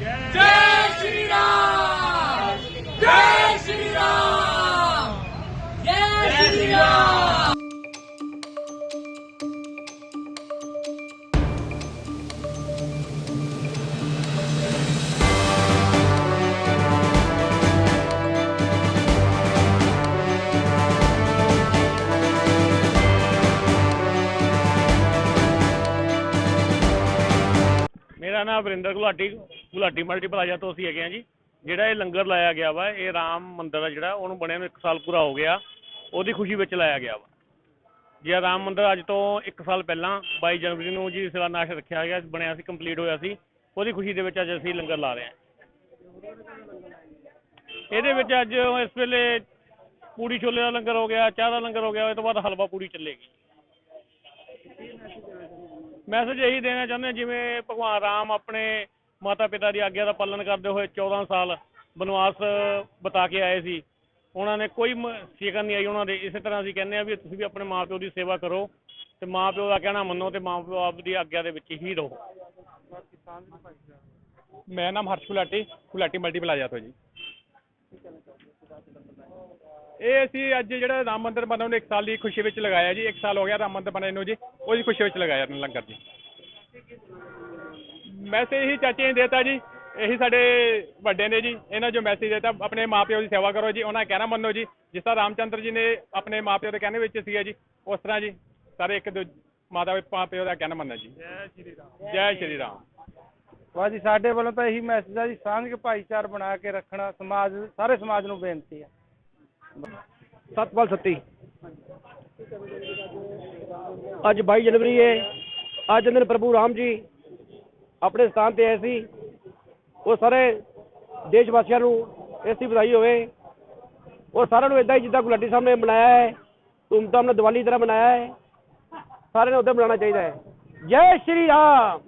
ਜੈ ਸ਼੍ਰੀ ਰਾਮ ਜੈ ਮੇਰਾ ਨਾਮ ਵਰਿੰਦਰ ਗੁਲਾਟੀ ਗੁਲਾਟੀ ਮਲਟੀ ਪਲਾਜ਼ਾ ਤੋਂ ਅਸੀਂ ਹੈਗੇ ਆ ਜੀ। ਜਿਹੜਾ ਇਹ ਲੰਗਰ ਲਾਇਆ ਗਿਆ ਵਾ, ਇਹ ਰਾਮ ਮੰਦਿਰ ਆ ਜਿਹੜਾ, ਉਹਨੂੰ ਬਣਿਆ ਨੂੰ 1 ਸਾਲ ਪੂਰਾ ਹੋ ਗਿਆ। ਉਹਦੀ ਖੁਸ਼ੀ ਵਿੱਚ ਲਾਇਆ ਗਿਆ ਵਾ। ਜੀ ਰਾਮ ਮੰਦਿਰ ਅੱਜ ਤੋਂ 1 ਸਾਲ ਪਹਿਲਾਂ 22 ਜਨਵਰੀ ਨੂੰ ਜੀ ਸਿਲਾਨਾਸ਼ ਰੱਖਿਆ ਗਿਆ, ਬਣਿਆ ਸੀ ਕੰਪਲੀਟ ਹੋਇਆ ਸੀ, ਉਹਦੀ ਖੁਸ਼ੀ ਦੇ ਵਿੱਚ ਅੱਜ ਅਸੀਂ ਲੰਗਰ ਲਾ ਰਹੇ ਹਾਂ। ਇਹਦੇ ਵਿੱਚ ਅੱਜ ਇਸ ਵੇਲੇ ਪੂੜੀ ਛੋਲੇ ਦਾ ਲੰਗਰ ਹੋ ਗਿਆ, ਚਾਹ ਦਾ ਲੰਗਰ ਹੋ ਗਿਆ ਇਹ ਤੋਂ ਬਾਅਦ ਹਲਵਾ ਪੂੜੀ ਚੱਲੇਗੀ। ਮੈਸੇਜ ਇਹੀ ਦੇਣਾ ਚਾਹੁੰਦੇ ਹਾਂ, ਜਿਵੇਂ ਭਗਵਾਨ ਰਾਮ ਆਪਣੇ ਮਾਤਾ ਪਿਤਾ ਦੀ ਆਗਿਆ ਦਾ ਪਾਲਣ ਕਰਦੇ ਹੋਏ 14 ਸਾਲ ਬਨਵਾਸ ਬਤਾ ਕੇ ਆਏ ਸੀ। ਉਹਨਾਂ ਨੇ ਕੋਈ ਮ- ਨਹੀਂ ਆਈ ਉਹਨਾਂ ਦੇ। ਇਸੇ ਤਰ੍ਹਾਂ ਅਸੀਂ ਕਹਿੰਦੇ ਆ ਵੀ ਤੁਸੀਂ ਵੀ ਆਪਣੇ ਮਾਪਿਓ ਦੀ ਸੇਵਾ ਕਰੋ ਤੇ ਮਾਪਿਓ ਦਾ ਕਹਿਣਾ ਮੰਨੋ ਤੇ ਮਾਪਿਓ ਆਪ ਦੀ ਆਗਿਆ ਦੇ ਵਿੱਚ ਹੀ ਰਹੋ। ਮੇਰਾ ਨਾਮ ਹਰਸ਼ ਗੁਲਾਟੀ ਗੁਲਾਟੀ ਮਲਟੀ ਪਲਾਜ਼ਾ ਤੋਂ ਜੀ। ਇਹ ਅਸੀਂ ਅੱਜ ਜਿਹੜਾ ਰਾਮ ਮੰਦਿਰ ਬਣਨ ਨੂੰ ਇੱਕ ਸਾਲ ਦੀ ਖੁਸ਼ੀ ਵਿੱਚ ਲਗਾਇਆ ਜੀ। ਇੱਕ ਸਾਲ ਹੋ ਗਿਆ ਰਾਮ ਮੰਦਿਰ ਬਣੇ ਨੂੰ ਜੀ। ਉਹਦੀ ਖੁਸ਼ੀ ਵਿੱਚ ਲਗਾਇਆ ਲੰਗਰ ਜੀ। ਮੈਸੇਜ ਇਹੀ ਚਾਚੇ ਨੇ ਦੇਤਾ ਜੀ ਇਹੀ ਸਾਡੇ ਵੱਡੇ ਨੇ ਜੀ ਇਹਨਾਂ ਜੋ ਮੈਸੇਜ ਦੇਤਾ ਆਪਣੇ ਮਾਪਿਓ ਦੀ ਸੇਵਾ ਕਰੋ ਜੀ ਉਹਨਾਂ ਦਾ ਕਹਿਣਾ ਮੰਨੋ ਜੀ ਜਿਸ ਤਰ੍ਹਾਂ ਰਾਮਚੰਦਰ ਜੀ ਨੇ ਆਪਣੇ ਮਾਪਿਓ ਦੇ ਕਹਿਣੇ ਵਿੱਚ ਸੀਗੇ ਜੀ ਉਸ ਤਰ੍ਹਾਂ ਜੀ ਸਾਰੇ ਇੱਕ ਦੂਜ ਮਾਤਾ ਪਿਓ ਦਾ ਕਹਿਣਾ ਮੰਨਣਾ ਜੀ। ਜੈ ਸ਼੍ਰੀ ਰਾਮ। ਜੈ ਸ਼੍ਰੀ ਰਾਮ। ਬਸ ਜੀ ਸਾਡੇ ਵੱਲੋਂ ਤਾਂ ਇਹੀ ਮੈਸੇਜ ਆ ਜੀ ਸਾਂਝ ਕੇ ਭਾਈਚਾਰ ਬਣਾ ਕੇ ਰੱਖਣਾ ਸਮਾਜ ਸਾਰੇ ਸਮਾਜ ਨੂੰ ਬੇਨਤੀ ਹੈ ਸਤਪਾਲ ਸੱਤੀ। ਅੱਜ 22 ਜਨਵਰੀ ਹੈ ਅੱਜ ਦੇ ਦਿਨ ਪ੍ਰਭੂ ਰਾਮ ਜੀ ਆਪਣੇ ਸਥਾਨ ਤੇ ਆਏ ਸੀ। ਉਹ ਸਾਰੇ ਦੇਸ਼ ਵਾਸੀਆਂ ਨੂੰ ਇਸ ਦੀ ਵਧਾਈ ਹੋਵੇ। ਉਹ ਸਾਰਿਆਂ ਨੂੰ ਇਦਾਂ ਹੀ ਜਿੱਦਾਂ ਗੁਲਾਟੀ ਸਾਹਿਬ ਨੇ ਮਨਾਇਆ ਹੈ, ਧੂਮਧਾਮ ਨਾਲ ਦੀਵਾਲੀ ਤਰ੍ਹਾਂ ਮਨਾਇਆ ਹੈ, ਸਾਰਿਆਂ ਨੂੰ ਉਦਾਂ ਮਨਾਉਣਾ ਚਾਹੀਦਾ ਹੈ। ਜੈ ਸ਼੍ਰੀ ਰਾਮ!